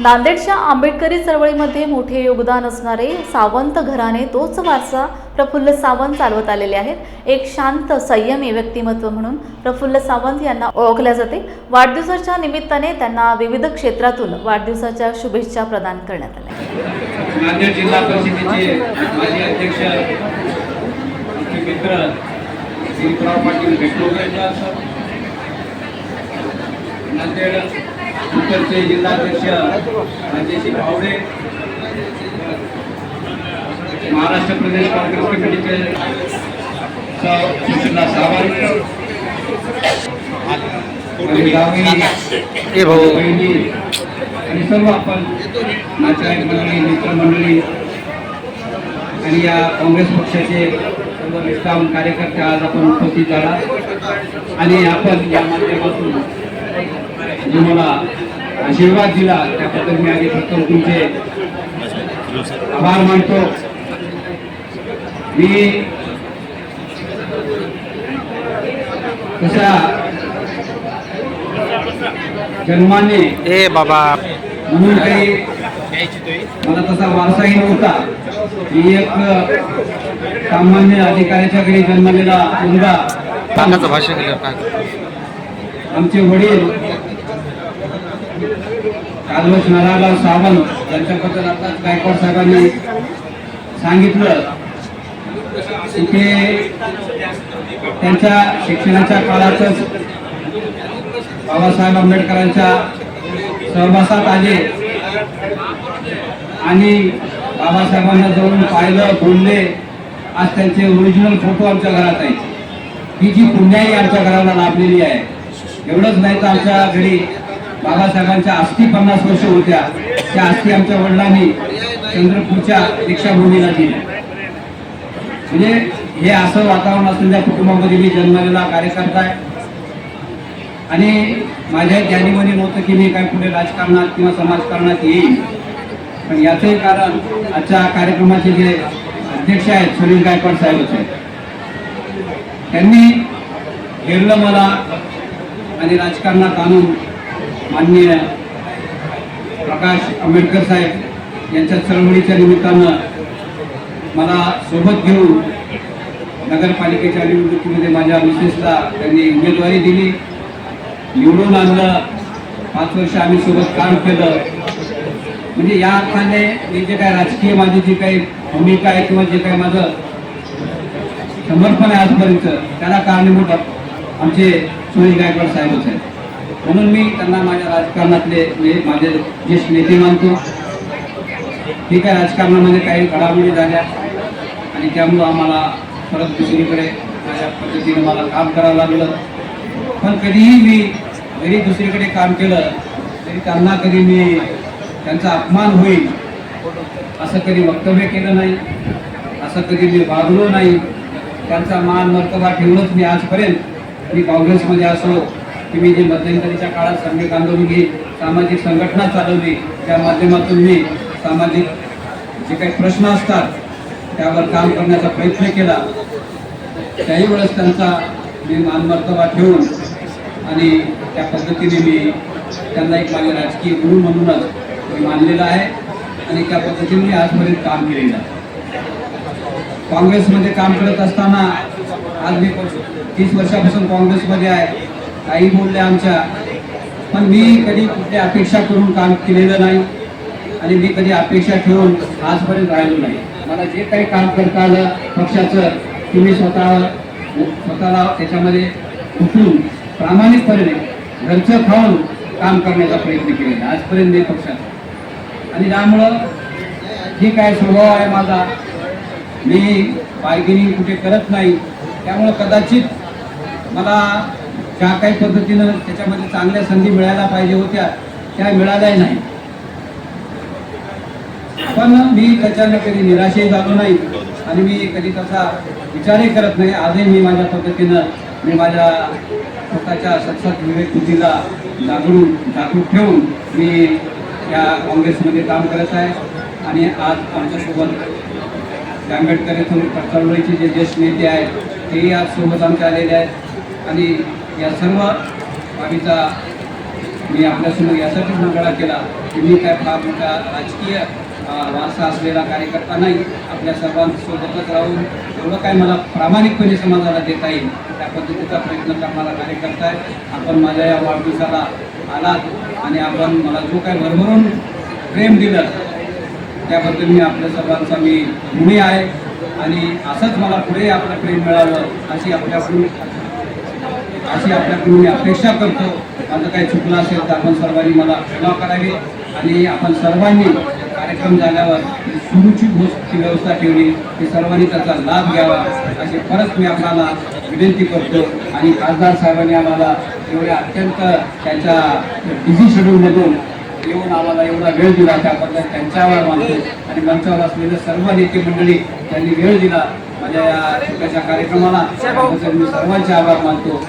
नांदेडच्या आंबेडकरी चळवळीमध्ये मोठे योगदान असणारे सावंत घराणे तोच वारसा प्रफुल्ल सावंत चालवत आलेले आहेत. एक शांत संयमी व्यक्तिमत्व म्हणून प्रफुल्ल सावंत यांना ओळखल्या जाते. वाढदिवसाच्या निमित्ताने त्यांना विविध क्षेत्रातून वाढदिवसाच्या शुभेच्छा प्रदान करण्यात आल्या. नांदेड जिल्हा परिषदेचे माजी अध्यक्ष मित्र पाटील नांदेड उत्तरचे जिल्हाध्यक्ष राजेशी भावडे महाराष्ट्र प्रदेश काँग्रेस कमिटीचे सुशीला सावंत बहिणी आणि सर्व आपण नातेवाईक मंडळी मित्रमंडळी आणि या काँग्रेस पक्षाचे सर्व निष्ठावून कार्यकर्ते आज आपण उपस्थित झाला आणि आपण या माध्यमातून जो मला आशीर्वाद दिला. त्याबद्दल मी आधी प्रथम तुमचे आभार मानतो. मी कशा जन्माने ए बाबा. म्हणून काही मला तसा वारसाही नव्हता मी एक सामान्य अधिकाऱ्याच्या घरी जन्मलेला मुलगा. भाषण केलं आमचे वडील कालवश नारायणराव सावंत यांच्याबद्दल आता गायकवाड साहेबांनी सांगितलं तिथे त्यांच्या शिक्षणाच्या काळातच बाबासाहेब आंबेडकरांच्या सहवासात आले आणि बाबासाहेबांना जाऊन पाहिलं बोलले. आज त्यांचे ओरिजिनल फोटो आमच्या घरात आहेत. ही जी पुण्याही आमच्या घराला लाभलेली आहे. एवढंच नाही तर आमच्या घरी बाबासाहेबांच्या अस्थी पन्नास वर्ष होत्या. त्या अस्थी आमच्या वडिलांनी चंद्रपूरच्या दीक्षाभूमीला दिल्या. म्हणजे हे असं वातावरण असलेल्या कुटुंबामध्ये मी जन्मलेला कार्यकर्ता आहे. आणि माझ्या जाणीवनी नव्हतं की मी काय पुढे राजकारणात किंवा समाजकारणात येईल पण याचंही कारण आजच्या कार्यक्रमाचे जे अध्यक्ष आहेत सुनील गायकवाड साहेबच आहेत. त्यांनी घेरलं मला आणि राजकारणात आणून माननीय प्रकाश आंबेडकर साहेब यांच्या चळवळीच्या निमित्तानं मला सोबत घेऊन नगरपालिकेच्या निवडणुकीमध्ये माझ्या मिसेसला त्यांनी उमेदवारी दिली. निवडून आणलं. पाच वर्ष आम्ही सोबत काम केलं. म्हणजे या अर्थाने मी जे काय राजकीय माझी जी काही भूमिका आहे किंवा जे काही माझं समर्पण आहे आजपर्यंत त्याला कारणीभूत आमचे सुनील गायकवाड साहेबच आहेत. म्हणून मी त्यांना माझ्या राजकारणातले म्हणजे माझे ज्येष्ठ नेते मानतो. ठीक आहे राजकारणामध्ये काही घडामोडी झाल्या आणि त्यामुळं आम्हाला परत दुसरीकडे माझ्या पद्धतीने मला काम करावं लागलं. पण कधीही मी जरी दुसरीकडे काम केलं तरी त्यांना कधी मी त्यांचा अपमान होईल असं कधी वक्तव्य केलं नाही असं कधी मी वागलो नाही त्यांचा मान मर्तबा ठेवूनच मी आजपर्यंत मी काँग्रेसमध्ये असो की मी जे मध्यंतरीच्या काळात श्रमिक आंदोलन ही सामाजिक संघटना चालवली त्या माध्यमातून मी सामाजिक जे काही प्रश्न असतात त्यावर काम करण्याचा प्रयत्न केला. त्याही वेळेस त्यांचा मी मानमर्तबा ठेवून आणि त्या पद्धतीने मी त्यांना एक माझे राजकीय गुरु म्हणूनच मी मानलेला आहे आणि त्या पद्धतीने मी आजपर्यंत काम केलेलं आहे. काँग्रेसमध्ये काम करत असताना आज मी तीस वर्षापासून काँग्रेसमध्ये आहे. काही बोलले आमच्या पण मी कधी कुठली अपेक्षा करून काम केलेलं नाही आणि मी कधी अपेक्षा ठेवून आजपर्यंत राहिलो नाही. मला जे काही काम करता आलं पक्षाचं तुम्ही मी स्वतः स्वतःला त्याच्यामध्ये उठून प्रामाणिकपणे घरचं खाऊन काम करण्याचा प्रयत्न केलेला आजपर्यंत मी पक्षात आणि त्यामुळं जे काय स्वभाव आहे माझा? मी बार्गेनिंग कुठे करत नाही. त्यामुळं कदाचित मला ज्या काही पद्धतीनं त्याच्यामध्ये चांगल्या संधी मिळायला पाहिजे होत्या त्या मिळाल्याही नाही. पण मी त्याच्यानं कधी निराशही झालो नाही आणि मी कधी तसा विचारही करत नाही. आजही मी माझ्या पद्धतीनं मी माझ्या स्वतःच्या सतसत विवेक बुद्धीला जागरूक जागरूक ठेवून मी या काँग्रेसमध्ये काम करत आहे आणि आज आमच्यासोबत आंबेडकर येथून चळवळीचे जे ज्येष्ठ नेते आहेत तेही आज सोबत आमच्या आलेले आहेत. आणि या सर्व बाबीचा मी आपल्यासमोर यासाठी मंगळा केला की मी काय फार मोठा राजकीय वारसा असलेला कार्यकर्ता नाही. आपल्या सर्वांसोबतच राहून एवढं काय मला प्रामाणिकपणे समाजाला देता येईल त्या पद्धतीचा प्रयत्न करणारा कार्यकर्ता आहे. आपण माझ्या या वाढदिवसाला आलात आणि आपण मला जो काय भरभरून प्रेम दिलं त्याबद्दल मी आपल्या सर्वांचा मी ऋणी आहे. आणि असंच मला पुढे आपलं प्रेम मिळावं अशी आपल्याकडून अशी आपल्याकडून मी अपेक्षा करतो. माझं काही चुकलं असेल तर आपण सर्वांनी मला क्षमा करावी. आणि आपण सर्वांनी कार्यक्रम झाल्यावर सुरूची सुरुची व्यवस्था ठेवली की सर्वांनी त्याचा लाभ घ्यावा अशी परत मी आपल्याला विनंती करतो. आणि खासदार साहेबांनी आम्हाला एवढ्या अत्यंत त्याच्या बिझी शेड्यूलमधून येऊन आम्हाला एवढा वेळ दिला त्याबद्दल आभार मानतो आणि मंचावर असलेले सर्व नेते मंडळी त्यांनी वेळ दिला. माझ्या या छोट्याशा कार्यक्रमाला. त्याबद्दल मी सर्वांचे आभार मानतो.